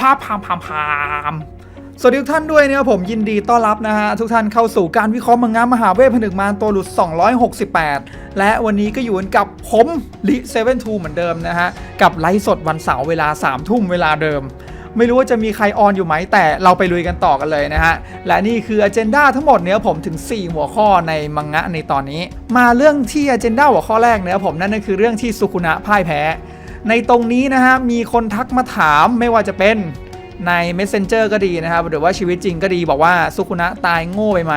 พาพพามพามพามสวัสดีทุกท่านด้วยนะครับผมยินดีต้อนรับนะฮะทุกท่านเข้าสู่การวิเคราะห์มังงะมหาเวทผนึกมารตัวหลุด 268 และวันนี้ก็อยู่กันกับผมลิเซเว่นทูเหมือนเดิมนะฮะ กับไลฟ์สดวันเสาร์เวลา 3 ทุ่มเวลาเดิม ไม่รู้ว่าจะมีใครออนอยู่ไหมแต่เราไปลุยกันต่อกันเลยนะฮะ และนี่คืออ g e n d a ทั้งหมดเนื้อผมถึง 4 หัวข้อในมังงะในตอนนี้ มาเรื่องที่อ g e n d a หัวข้อแรกเนื้อผมนั่นก็คือเรื่องที่สุคุนะพ่ายแพ้ ในตรงนี้นะฮะมีคนทักมาถามไม่ว่าจะเป็นใน Messenger ก็ดีนะครับหรือว่าชีวิตจริงก็ดีบอกว่าสุคุนะตายโง่ไปไหม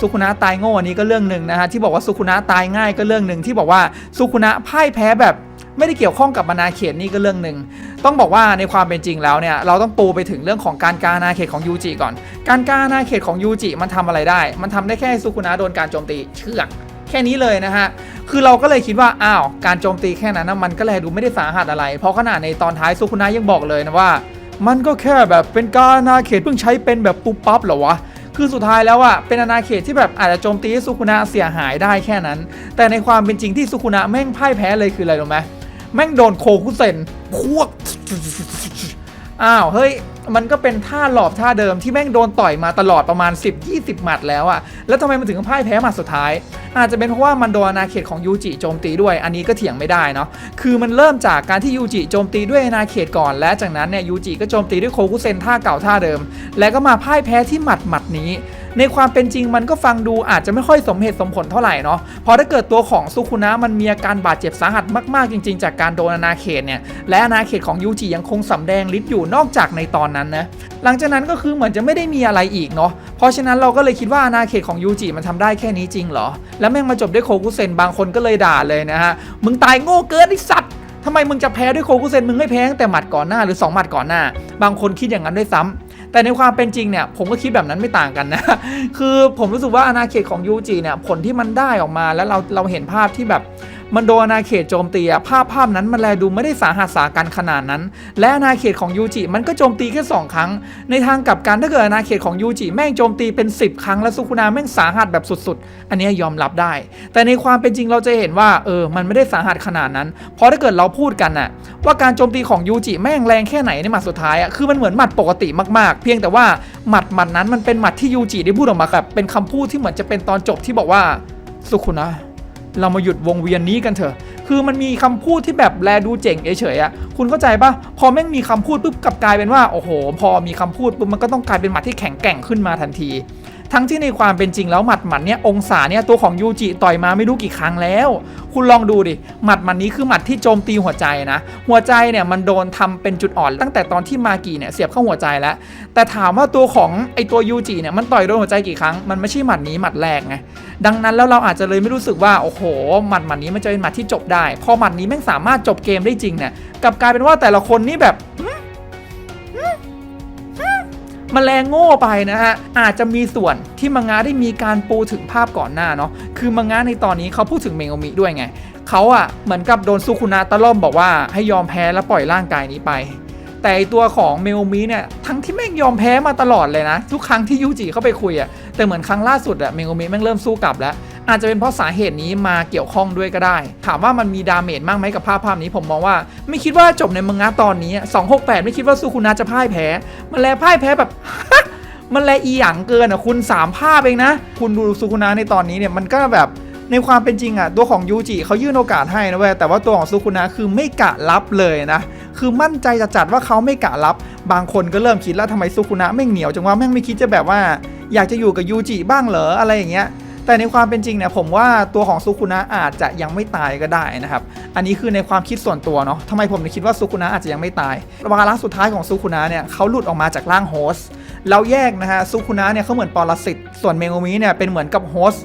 สุคุนะตายโง่อันนี้ก็เรื่องหนึ่งนะฮะที่บอกว่าสุคุนะตายง่ายก็เรื่องหนึ่งที่บอกว่าสุคุนะพ่ายแพ้แบบไม่ได้เกี่ยวข้องกับมานาเขตนี่ก็เรื่องหนึ่งต้องบอกว่าในความเป็นจริงแล้วเนี่ยเราต้องปูไปถึงเรื่องของการการอาณาเขตของยูจิก่อน การการอาณาเขตของยูจิมันทำอะไรได้ มันทำได้แค่สุคุนะโดนการโจมตีเชือก ค่นี้เลยนะฮะ คือเราก็เลยคิดว่า อ้าว การโจมตีแค่นั้นนะมันก็เลยดูไม่ได้สาหัสอะไร เพราะขนาดในตอนท้ายสุคุนะยังบอกเลยนะว่า มันก็แค่แบบเป็นการอาณาเขตเพิ่งใช้เป็นแบบปุ๊บปั๊บเหรอวะคือสุดท้ายแล้วอะเป็นอาณาเขตที่แบบอาจจะโจมตีสุคุนะเสียหายได้แค่นั้น แต่ในความเป็นจริงที่สุคุนะแม่งพ่ายแพ้เลยคืออะไรรู้ไหมแม่งโดนโคคุเซนพวกอ้าวเฮ้ย มันก็เป็นท่าหลอบท่าเดิมที่แม่งโดนต่อยมาตลอดประมาณ 10-20 หมัดแล้วอะแล้วทำไมมันถึงพ่ายแพ้หมัดสุดท้าย อาจจะเป็นเพราะว่ามันโดนอาณาเขตของยูจิโจมตีด้วย อันนี้ก็เถียงไม่ได้เนาะคือมันเริ่มจากการที่ยูจิโจมตีด้วยอาณาเขตก่อน และจากนั้นเนี่ยยูจิก็โจมตีด้วยโคกุเซนท่าเก่าท่าเดิม และก็มาพ่ายแพ้ที่หมัดหมัดนี้ ในความเป็นจริงมันก็ฟังดูอาจจะไม่ค่อยสมเหตุสมผลเท่าไหร่เนาะเพราะถ้าเกิดตัวของซุคุนะมันมีอาการบาดเจ็บสาหัสมากๆจริง ๆ จากการโดนอาณาเขตเนี่ยและอาณาเขตของยูจิยังคงสำแดงฤทธิ์อยู่นอกจากในตอนนั้นนะหลังจากนั้นก็คือเหมือนจะไม่ได้มีอะไรอีกเนาะเพราะฉะนั้นเราก็เลยคิดว่าอาณาเขตของยูจิมันทำได้แค่นี้จริงเหรอ แล้วแม่งมาจบด้วยโคคุเซนบางคนก็เลยด่าเลยนะฮะมึงตายโง่เกินไอสัตว์ทำไมมึงจะแพ้ด้วยโคคุเซนมึงไม่แพ้ตั้งแต่หมัดก่อนหน้าหรือ 2 หมัดก่อนหน้า บางคนคิดอย่างนั้นด้วยซ้ำ แต่ในความเป็นจริงเนี่ยผมก็คิดแบบนั้นไม่ต่างกันนะ คือผมรู้สึกว่าอาณาเขตของยูจีเนี่ยผลที่มันได้ออกมาแล้วเราเราเห็นภาพที่แบบมันโดนอาณาเขตโจมตีอะภาพภาพนั้นมันแลดูไม่ได้สาหัสสากันขนาดนั้น และอาณาเขตของยูจิมันก็โจมตีแค่สองครั้ง ในทางกลับกันถ้าเกิดอาณาเขตของยูจิแม่งโจมตีเป็น 10 ครั้งแล้วซุคุนาแม่งสาหัสแบบสุดๆ อันนี้ยอมรับได้ แต่ในความเป็นจริงเราจะเห็นว่าเออมันไม่ได้สาหัสขนาดนั้น เพราะถ้าเกิดเราพูดกันน่ะว่าการโจมตีของยูจิแม่งแรงแค่ไหนในหมัดสุดท้ายอะคือมันเหมือนหมัดปกติมากๆ เพียงแต่ว่าหมัดหมัดนั้นมันเป็นหมัดที่ยูจิได้พูดออกมาแบบเป็นคำพูดที่เหมือนจะเป็นตอนจบที่บอกว่าสุคุนะ เรามาหยุดวงเวียนนี้กันเถอะ คือมันมีคำพูดที่แบบแลดูเจ๋งเฉยๆอะคุณเข้าใจปะพอแม่งมีคำพูดปุ๊บกลับกลายเป็นว่า โอ้โห พอมีคำพูดปุ๊บมันก็ต้องกลายเป็นหมัดที่แข็งแกร่งขึ้นมาทันที ทั้งที่ในความเป็นจริงแล้วหมัดหมัดเนี้ยองศาเนี่ยตัวของยูจิต่อยมาไม่รู้กี่ครั้งแล้ว คุณลองดูดิหมัดหมันนี้คือหมัดที่โจมตีหัวใจนะ หัวใจเนี่ยมันโดนทำเป็นจุดอ่อน ตั้งแต่ตอนที่มากีเนี่ยเสียบเข้าหัวใจแล้ว แต่ถามว่าตัวของไอตัวยูจิเนี่ยมันต่อยโดนหัวใจกี่ครั้งมันไม่ใช่หมัดนี้หมัดแรกไงดังนั้นแล้วเราอาจจะเลยไม่รู้สึกว่าโอ้โหหมัดหมัดนี้มันจะเป็นหมัดที่จบได้พอหมัดนี้แม่งสามารถจบเกมได้จริงเนี่ยกลับกลายเป็นว่าแต่ละคนนี่แบบ มันแรงโง่ไปนะฮะ อาจจะมีส่วนที่มังงะได้มีการปูถึงภาพก่อนหน้าเนาะคือมังงะในตอนนี้เขาพูดถึงเมโอมิด้วยไงเขาอะเหมือนกับโดนซุคุนะตะล่อมบอกว่าให้ยอมแพ้แล้วปล่อยร่างกายนี้ไป แต่ตัวของเมลมิเนี่ยทั้งที่แม่งยอมแพ้มาตลอดเลยนะ ทุกครั้งที่ยูจิเข้าไปคุยอะแต่เหมือนครั้งล่าสุดอะเมลมิแม่งเริ่มสู้กลับแล้ว อาจจะเป็นเพราะสาเหตุนี้มาเกี่ยวข้องด้วยก็ได้ ถามว่ามันมีดาเมจมากไหมกับภาพภาพนี้ผมมองว่าไม่คิดว่าจบในมังงะตอนนี้อะ268 ไม่คิดว่าซูคุนะจะพ่ายแพ้ มันแลพ่ายแพ้แบบมันแลอีหยังเกินอะคุณสามภาพเองนะ คุณดูซูคุนะในตอนนี้เนี่ยมันก็แบบในความเป็นจริงอะตัวของยูจิเขายื่นโอกาสให้นะเว้ยแต่ว่าตัวของซูคุนะคือไม่กะรับเลยนะ คือมั่นใจจัดว่าเขาไม่กะรับบางคนก็เริ่มคิดแล้วทำไมซูคุนะแม่งเหนียวจังว่าแม่งไม่คิดจะแบบว่า อยากจะอยู่กับยูจิบ้างเหรออะไรอย่างเงี้ย แต่ในความเป็นจริงเนี่ยผมว่าตัวของซูคุนะอาจจะยังไม่ตายก็ได้นะครับ อันนี้คือในความคิดส่วนตัวเนาะทำไมผมถึงคิดว่าซูคุนะอาจจะยังไม่ตายวาระสุดท้ายของซูคุนะเนี่ยเขาหลุดออกมาจากร่างโฮสต์เราแยกนะฮะซูคุนะเนี่ยเขาเหมือนปรสิตส่วนเมโอมิเนี่ยเป็นเหมือนกับโฮสต์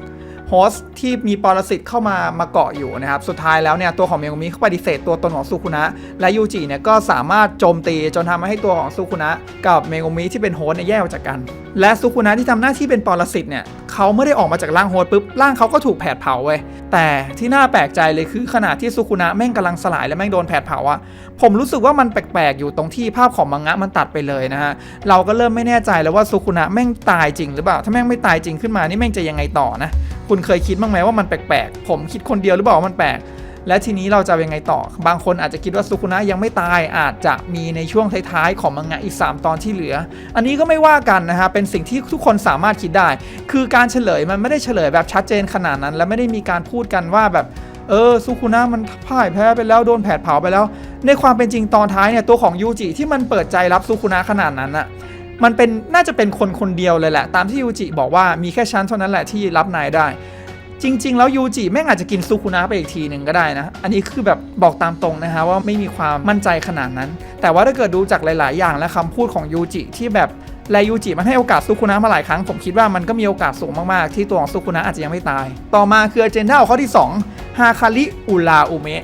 โฮสต์ที่มีปรสิตเข้ามามาเกาะอยู่นะครับ สุดท้ายแล้วเนี่ยตัวของเมโงมิเขาปฏิเสธตัวตนของซูคุนะ และยูจิเนี่ยก็สามารถโจมตีจนทำให้ตัวของซูคุนะกับเมโงมิที่เป็นโฮสต์เนี่ยแยกออกจากกัน และซูคุนะที่ทำหน้าที่เป็นปรสิตเนี่ยเขาไม่ได้ออกมาจากร่างโฮสต์ปุ๊บร่างเขาก็ถูกแผดเผาเว้ยแต่ที่น่าแปลกใจเลยคือขณะที่ซูคุนะแม่งกำลังสลายและแม่งโดนแผดเผาอะผมรู้สึกว่ามันแปลกๆอยู่ตรงที่ภาพของมังงะมันตัดไปเลยนะฮะเราก็เริ่มไม่แน่ใจแล้วว่าซูคุนะแม่งตายจริงหรือเปล่าถ้าแม่งไม่ตายจริงขึ้นมานี่แม่งจะยังไงต่อนะ คุณเคยคิดบ้างไหมว่ามันแปลกๆ ผมคิดคนเดียวหรือเปล่ามันแปลก และทีนี้เราจะยังไงต่อ บางคนอาจจะคิดว่าซุคุนะยังไม่ตายอาจจะมีในช่วงท้ายๆ ของมังงะอีก 3 ตอนที่เหลือ อันนี้ก็ไม่ว่ากันนะฮะเป็นสิ่งที่ทุกคนสามารถคิดได้ คือการเฉลยมันไม่ได้เฉลยแบบชัดเจนขนาดนั้น และไม่ได้มีการพูดกันว่าแบบเออซุคุนะมันพ่ายแพ้ไปแล้วโดนแผดเผาไปแล้ว ในความเป็นจริงตอนท้ายเนี่ยตัวของยูจิที่มันเปิดใจรับซุคุนะขนาดนั้นอะ มันเป็นน่าจะเป็นคนคนเดียวเลยแหละ ตามที่ยูจิบอกว่ามีแค่ชั้นเท่านั้นแหละที่รับนายได้ จริง ๆ แล้วยูจิแม่งอาจจะกินซุคุนะไปอีกทีหนึ่งก็ได้นะ อันนี้คือแบบบอกตามตรงนะฮะว่าไม่มีความมั่นใจขนาดนั้น แต่ว่าถ้าเกิดดูจากหลาย ๆ อย่างและคำพูดของยูจิที่แบบแลยูจิมันให้โอกาสซุคุนะมาหลายครั้ง ผมคิดว่ามันก็มีโอกาสสูงมาก ๆ ที่ตัวของซุคุนะอาจจะยังไม่ตาย ต่อมาคือ a เจนดาข้อที่2ฮาคาริอุลาอุเมะ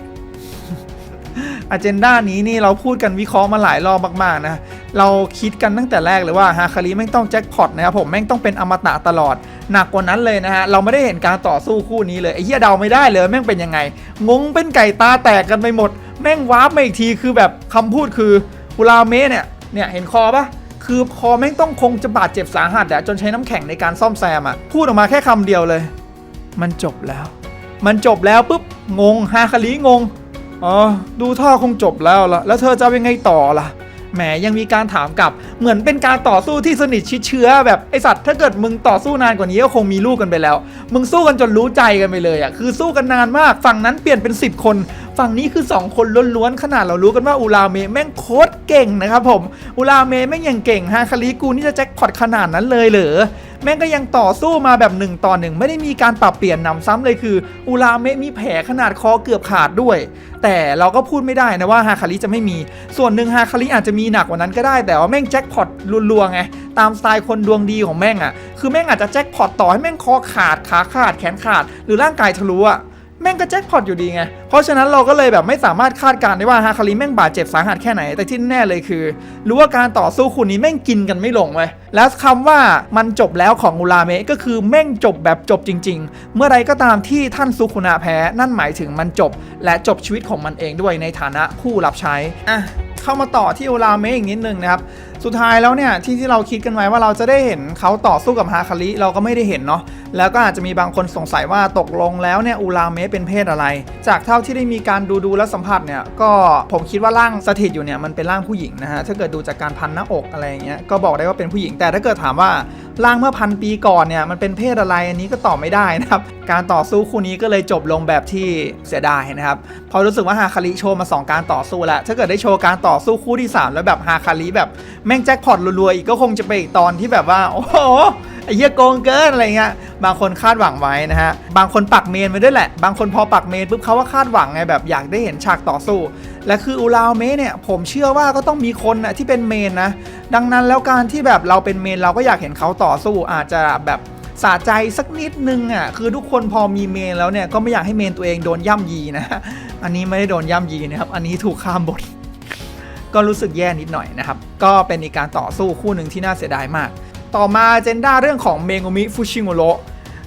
อ g e n d a นี้นี่เราพูดกันวิเคราะห์มาหลายรอบมาก ๆ นะ เราคิดกันตั้งแต่แรกเลยว่าฮาคาริแม่งต้องแจ็คพอตนะครับผมแม่งต้องเป็นอมตะตลอด หนักกว่านั้นเลยนะฮะเราไม่ได้เห็นการต่อสู้คู่นี้เลยไอ้เหี้ยเดาไม่ได้เลยแม่งเป็นยังไง งงเป็นไก่ตาแตกกันไปหมด แม่งวาร์ปมาอีกทีคือแบบคำพูดคืออุลาเมะเนี่ยเนี่ยเห็นคอปะคือคอแม่งต้องคงจะบาดเจ็บสาหัสอะจนใช้น้ำแข็งในการซ่อมแซมอะพูดออกมาแค่คำเดียวเลย มันจบแล้ว มันจบแล้วปุ๊บงงฮาคาริงงอ๋อดูท่าคงจบแล้วละแล้วเธอจะเอายังไงต่อล่ะ แหมยังมีการถามกลับ เหมือนเป็นการต่อสู้ที่สนิทชิดเชื้อแบบไอสัตว์ถ้าเกิดมึงต่อสู้นานกว่านี้ก็คงมีลูกกันไปแล้ว มึงสู้กันจนรู้ใจกันไปเลยอะคือสู้กันนานมากฝั่งนั้นเปลี่ยนเป็น 10 คน ฝั่งนี้คือ 2 คนล้วนๆขนาดเรารู้กันว่าอุลาเมแม่งโคตรเก่งนะครับผมอุลาเมแม่งยังเก่งฮาคาริกูนี่จะแจ็คพอตขนาดนั้นเลยเหรอ แม่งก็ยังต่อสู้มาแบบหนึ่งต่อหนึ่งไม่ได้มีการปรับเปลี่ยนหนำซ้ำเลยคืออุลาเมะมีแผลขนาดคอเกือบขาดด้วย แต่เราก็พูดไม่ได้นะว่าฮาคาริจะไม่มี ส่วนหนึ่งฮาคาริอาจจะมีหนักกว่านั้นก็ได้ แต่ว่าแม่งแจ็คพอตรัวๆไงตามสไตล์คนดวงดีของแม่งอะ่ะคือแม่งอาจจะแจ็คพอตต่อให้แม่งคอขาดขาขาดแขนขาด หรือร่างกายทะลุอะ แม่งก็แจ็คพอตอยู่ดีไง เพราะฉะนั้นเราก็เลยแบบไม่สามารถคาดการณ์ได้ว่าฮาคาริแม่งบาดเจ็บสาหัสแค่ไหน แต่ที่แน่เลยคือ รู้ว่าการต่อสู้คู่นี้แม่งกินกันไม่ลงเว้ย แล้วคำว่ามันจบแล้วของอุลาเมะก็คือแม่งจบแบบจบจริง ๆ เมื่อไรก็ตามที่ท่านซุคุนะแพ้ นั่นหมายถึงมันจบ และจบชีวิตของมันเองด้วยในฐานะผู้รับใช้ อะ เข้ามาต่อที่อุลาเมะอีกนิดนึงนะครับสุดท้ายแล้วเนี่ยที่ที่เราคิดกันไว้ว่าเราจะได้เห็นเขาต่อสู้กับฮาคาริเราก็ไม่ได้เห็นเนาะแล้วก็อาจจะมีบางคนสงสัยว่าตกลงแล้วเนี่ยอุลาเมะเป็นเพศอะไร จากเท่าที่ได้มีการดูดูและสัมผัสเนี่ยก็ผมคิดว่าร่างสถิตอยู่เนี่ยมันเป็นร่างผู้หญิงนะฮะถ้าเกิดดูจากการพันหน้าอกอะไรอย่างเงี้ยก็บอกได้ว่าเป็นผู้หญิงแต่ถ้าเกิดถามว่าร่างเมื่อพันปีก่อนเนี่ยมันเป็นเพศอะไรอันนี้ก็ตอบไม่ได้นะครับการต่อสู้คู่นี้ก็เลยจบลงแบบที่เสียดายนะครับพราะรู้สึกว่าฮาคาริโชว์มาสองการต่อสู้แล้วถ้าเกิดได้โชว์การต่อสู้คู่ที่สามแล้วแบบฮาคาริแบบแม่งแจ็คพอตรัวๆอีกก็คงจะไปอีกตอนที่แบบว่า โอ้โหไอ้เหี้ยโกงเกินอะไรเงี้ยบางคนคาดหวังไว้นะฮะ บางคนปักเมนไว้ด้วยแหละ บางคนพอปักเมนปุ๊บเขาว่าคาดหวังไงแบบอยากได้เห็นฉากต่อสู้ และคืออูราวเมเนี่ยผมเชื่อว่าก็ต้องมีคนนะที่เป็นเมนนะ ดังนั้นแล้วการที่แบบเราเป็นเมนเราก็อยากเห็นเขาต่อสู้อาจจะแบบสะใจสักนิดนึงอะคือทุกคนพอมีเมนแล้วเนี่ยก็ไม่อยากให้เมนตัวเองโดนย่ำยีนะ อันนี้ไม่ได้โดนย่ำยีนะครับ อันนี้ถูกข้ามบท ก็รู้สึกแย่นิดหน่อยนะครับ ก็เป็นอีกการต่อสู้คู่หนึ่งที่น่าเสียดายมาก ต่อมาเจนด้าเรื่องของเมงุมิฟุชิโงโร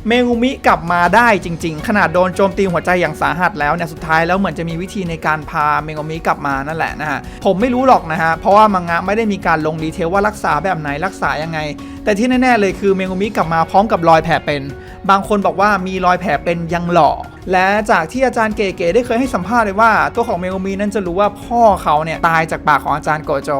เมงุมิกลับมาได้จริง ๆ ขนาดโดนโจมตีหัวใจอย่างสาหัสแล้วเนี่ยสุดท้ายแล้วเหมือนจะมีวิธีในการพาเมงุมิกลับมานั่นแหละนะฮะผมไม่รู้หรอกนะฮะเพราะว่ามังงะไม่ได้มีการลงดีเทลว่ารักษาแบบไหนรักษายังไง แต่ที่แน่ๆเลยคือเมงุมิกลับมาพร้อมกับรอยแผลเป็น บางคนบอกว่ามีรอยแผลเป็นยังหล่อ และจากที่อาจารย์เก๋ๆได้เคยให้สัมภาษณ์เลยว่า ตัวของเมงุมินั้นจะรู้ว่าพ่อเขาเนี่ยตายจากปากของอาจารย์โกโจ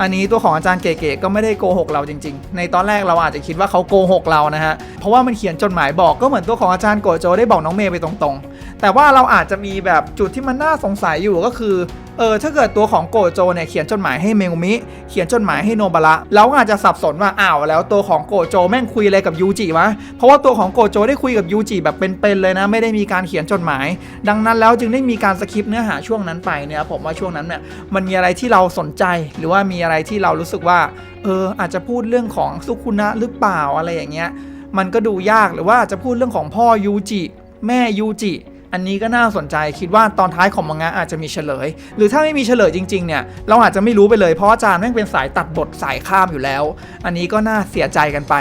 อันนี้ตัวของอาจารย์เก๋ๆก็ไม่ได้โกหกเราจริง ๆ ในตอนแรกเราอาจจะคิดว่าเขาโกหกเรานะฮะ เพราะว่ามันเขียนจดหมายบอกก็เหมือนตัวของอาจารย์โกโจได้บอกน้องเมย์ไปตรงๆ แต่ว่าเราอาจจะมีแบบจุดที่มันน่าสงสัยอยู่ก็คือ เออถ้าเกิดตัวของโกโจเนี่ยเขียนจดหมายให้เมงุมิ เขียนจดหมายให้โนบะระเราก็อาจจะสับสนว่าอ้าวแล้วตัวของโกโจแม่งคุยอะไรกับยูจิวะเพราะว่าตัวของโกโจได้คุยกับยูจิแบบเป็นๆเลยนะ ไม่ได้มีการเขียนจดหมาย ดังนั้นแล้วจึงได้มีการสคริปเนื้อหาช่วงนั้นไปเนี่ยผมว่าช่วงนั้นเนี่ยมันมีอะไรที่เราสนใจ หรือว่ามีอะไรที่เรารู้สึกว่าเอออาจจะพูดเรื่องของซุคุนะหรือเปล่าอะไรอย่างเงี้ยมันก็ดูยากหรือว่าจะพูดเรื่องของพ่อยูจิแม่ยูจิ อันนี้ก็น่าสนใจคิดว่าตอนท้ายของมังงะอาจจะมีเฉลย หรือถ้าไม่มีเฉลยจริงๆเนี่ยเราอาจจะไม่รู้ไปเลยเพราะอาจารย์แม่งเป็นสายตัดบทสายข้ามอยู่แล้ว อันนี้ก็น่าเสียใจกันไป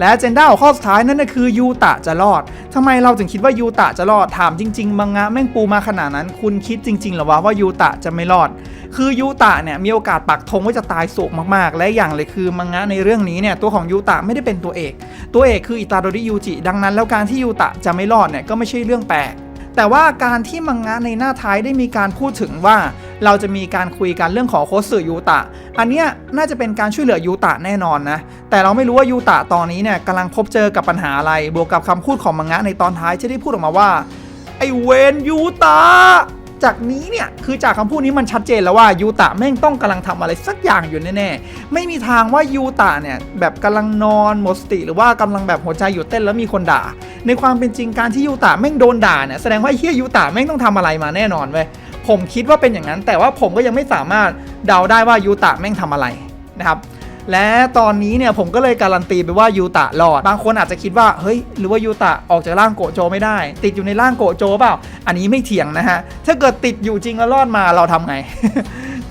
และเจนด้าข้อสุดท้ายนั่นก็คือยูตะจะรอดทำไมเราถึงคิดว่ายูตะจะรอดถามจริงๆมังงะแม่งปูมาขนาดนั้น คุณคิดจริงๆหรอวะว่ายูตะจะไม่รอด คือยูตะเนี่ยมีโอกาสปักธงว่าจะตายสูงมากๆ และอย่างเลยคือมังงะในเรื่องนี้เนี่ยตัวของยูตะไม่ได้เป็นตัวเอก ตัวเอกคืออิตาโดริยูจิดังนั้น แล้วการที่ยูตะจะไม่รอดเนี่ยก็ไม่ใช่เรื่องแปลก แต่ว่าการที่มังงะในหน้าท้ายได้มีการพูดถึงว่า เราจะมีการคุยกันเรื่องของโคสึยูตะ อันเนี้ยน่าจะเป็นการช่วยเหลือยูตะแน่นอนนะ แต่เราไม่รู้ว่ายูตะตอนนี้เนี่ยกำลังพบเจอกับปัญหาอะไร บวกกับคำพูดของมังงะในตอนท้ายที่ได้พูดออกมาว่า ไอเวนยูตะ จากนี้เนี่ยคือจากคำพูดนี้มันชัดเจนแล้วว่ายูตะแม่งต้องกำลังทำอะไรสักอย่างอยู่แน่ๆไม่มีทางว่ายูตะเนี่ยแบบกำลังนอนหมดสติ หรือว่ากำลังแบบหัวใจหยุดเต้นแล้วมีคนด่า ในความเป็นจริงการที่ยูตะแม่งโดนด่าเนี่ยแสดงว่าเฮียยูตะแม่งต้องทำอะไรมาแน่นอนเว้ยผมคิดว่าเป็นอย่างนั้น แต่ว่าผมก็ยังไม่สามารถเดาได้ว่ายูตะแม่งทำอะไรนะครับ และตอนนี้เนี่ยผมก็เลยการันตีไปว่ายูตะรอด บางคนอาจจะคิดว่าเฮ้ยหรือว่ายูตะออกจากร่างโกโจไม่ได้ ติดอยู่ในร่างโกโจเปล่า อันนี้ไม่เถียงนะฮะ ถ้าเกิดติดอยู่จริงแล้วรอดมาเราทำไง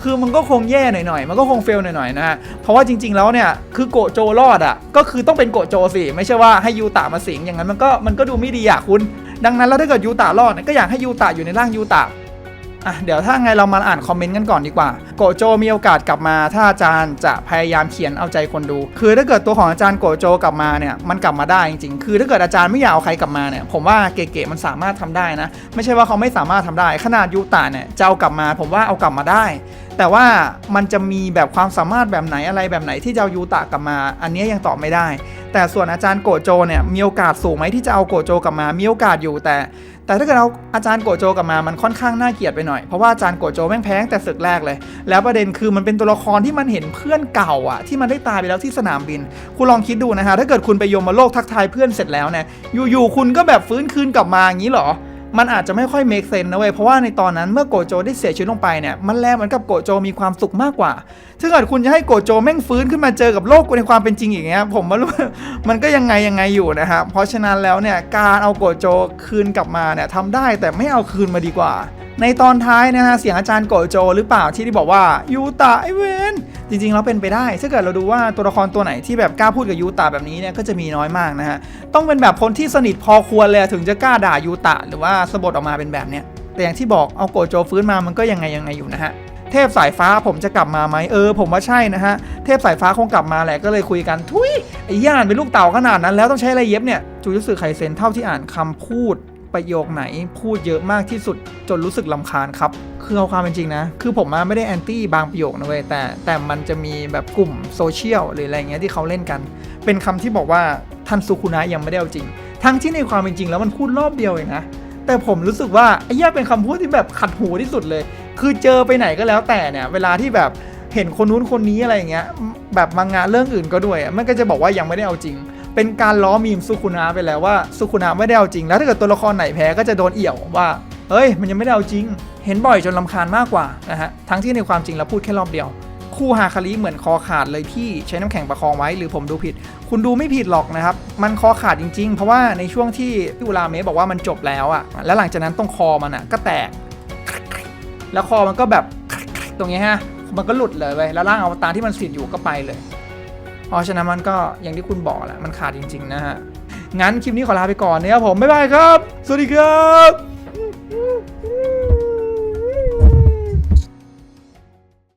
คือมันก็คงแย่หน่อยๆ มันก็คงเฟลหน่อยๆนะฮะ เพราะว่าจริงๆ แล้วเนี่ย คือโกโจรอดอะ ก็คือต้องเป็นโกโจสิ ไม่ใช่ว่าให้ยูตะมาสิง อย่างนั้นมันก็มันก็ดูไม่ดีอะคุณ ดังนั้นแล้วถ้าเกิดยูตะรอดเนี่ยก็อยากให้ยูตะอยู่ในร่างยูตะ อะเดี๋ยวถ้าไงเรามาอ่านคอมเมนต์กันก่อนดีกว่า โกโจมีโอกาสกลับมา ถ้าอาจารย์จะพยายามเขียนเอาใจคนดู คือถ้าเกิดตัวของอาจารย์โกโจกลับมาเนี่ยมันกลับมาได้จริงๆ คือถ้าเกิดอาจารย์ไม่อยากเอาใครกลับมาเนี่ยผมว่าเก๋ๆมันสามารถทำได้นะ ไม่ใช่ว่าเขาไม่สามารถทำได้ ขนาดยูตาเนี่ยจะเอากลับมา ผมว่าเอากลับมาได้ แต่ว่ามันจะมีแบบความสามารถแบบไหนอะไรแบบไหนที่จะเอายูตะกลับมา อันนี้ยังตอบไม่ได้ แต่ส่วนอาจารย์โกโจเนี่ยมีโอกาสสูงไหมที่จะเอาโกโจกลับมา มีโอกาสอยู่แต่ แต่ถ้าเกิดเอาอาจารย์โกโจกลับมามันค่อนข้างน่าเกลียดไปหน่อย เพราะว่าอาจารย์โกโจแม่งแพ้งแต่ศึกแรกเลย แล้วประเด็นคือมันเป็นตัวละครที่มันเห็นเพื่อนเก่าอะที่มันได้ตายไปแล้วที่สนามบิน คุณลองคิดดูนะฮะถ้าเกิดคุณไปยมมาโลกทักทายเพื่อนเสร็จแล้วเนี่ยอยู่ๆคุณก็แบบฟื้นคืนกลับมาอย่างนี้หรอ มันอาจจะไม่ค่อยเมคเซนนะเว้ยเพราะว่าในตอนนั้นเมื่อโกโจได้เสียชีวิตลงไปเนี่ยมันแลเหมือนกับโกโจมีความสุขมากกว่าถ้าเกิดคุณจะให้โกโจแม่งฟื้นขึ้นมาเจอกับโลกในความเป็นจริงอย่างเงี้ยผมว่ามันก็ยังไงยังไงอยู่นะครับเพราะฉะนั้นแล้วเนี่ยการเอาโกโจคืนกลับมาเนี่ยทำได้แต่ไม่เอาคืนมาดีกว่า ในตอนท้ายนะฮะเสียงอาจารย์โกโจหรือเปล่าที่ได้บอกว่ายูตะไอเวนจริงๆแล้วเป็นไปได้ถ้าเกิดเราดูว่าตัวละครตัวไหนที่แบบกล้าพูดกับยูตะแบบนี้เนี่ยก็จะมีน้อยมากนะฮะต้องเป็นแบบคนที่สนิทพอควรเลยถึงจะกล้าด่ายูตะหรือว่าสะบดออกมาเป็นแบบเนี้ยแต่อย่างที่บอกเอาโกโจฟื้นมามันก็ยังไงยังไงอยู่นะฮะเทพสายฟ้าผมจะกลับมาไหมเออ ผมว่าใช่นะฮะ เทพสายฟ้าคงกลับมาแหละก็เลยคุยกัน ทุยไอ้ย่านเป็นลูกเต่าขนาดนั้น แล้วต้องใช้อะไรเย็บเนี่ยจูยุสึไคเซนเท่าที่อ่านคำพูด ประโยคไหนพูดเยอะมากที่สุดจนรู้สึกลำคาญครับ คือเอาความเป็นจริงนะ คือผมมาไม่ได้แอนตี้บางประโยคนะเว้ยแต่แต่มันจะมีแบบกลุ่มโซเชียลหรืออะไรเงี้ยที่เขาเล่นกัน เป็นคำที่บอกว่าท่านสุคุนะยังไม่ได้เอาจริง ทั้งที่ในความเป็นจริงแล้วมันพูดรอบเดียวเองนะแต่ผมรู้สึกว่าไอ้เหี้ยเป็นคำพูดที่แบบขัดหูที่สุดเลย คือเจอไปไหนก็แล้วแต่เนี่ย เวลาที่แบบเห็นคนนู้นคนนี้อะไรเงี้ยแบบมังงะเรื่องอื่นก็ด้วยมันก็จะบอกว่ายังไม่ได้เอาจริง เป็นการล้อมีมสุคุนะไปแล้วว่าสุคุนะไม่ได้เอาจริง แล้วถ้าเกิดตัวละครไหนแพ้ก็จะโดนเอี่ยวว่าเอ้ยมันยังไม่ได้เอาจริง เห็นบ่อยจนลำคาญมากกว่านะฮะทั้งที่ในความจริงแล้วพูดแค่รอบเดียวคู่ฮาคาริเหมือนคอขาดเลยพี่ใช้น้ำแข็งประคองไว้หรือผมดูผิด คุณดูไม่ผิดหรอกนะครับ มันคอขาดจริง ๆ เพราะว่าในช่วงที่พี่อุลาเมะบอกว่ามันจบแล้วอะแล้วหลังจากนั้นตรงคอมันอะก็แตก แล้วคอมันก็แบบตรงนี้ฮะมันก็หลุดเลยเว้ยแล้วร่างอวตารที่มันสิทธิ์อยู่ก็ไปเลย เพราะฉะนั้นมันก็อย่างที่คุณบอกแหละมันขาดจริง ๆ นะฮะงั้นคลิปนี้ขอลาไปก่อนนะครับผมบ๊ายบายครับ สวัสดีครับ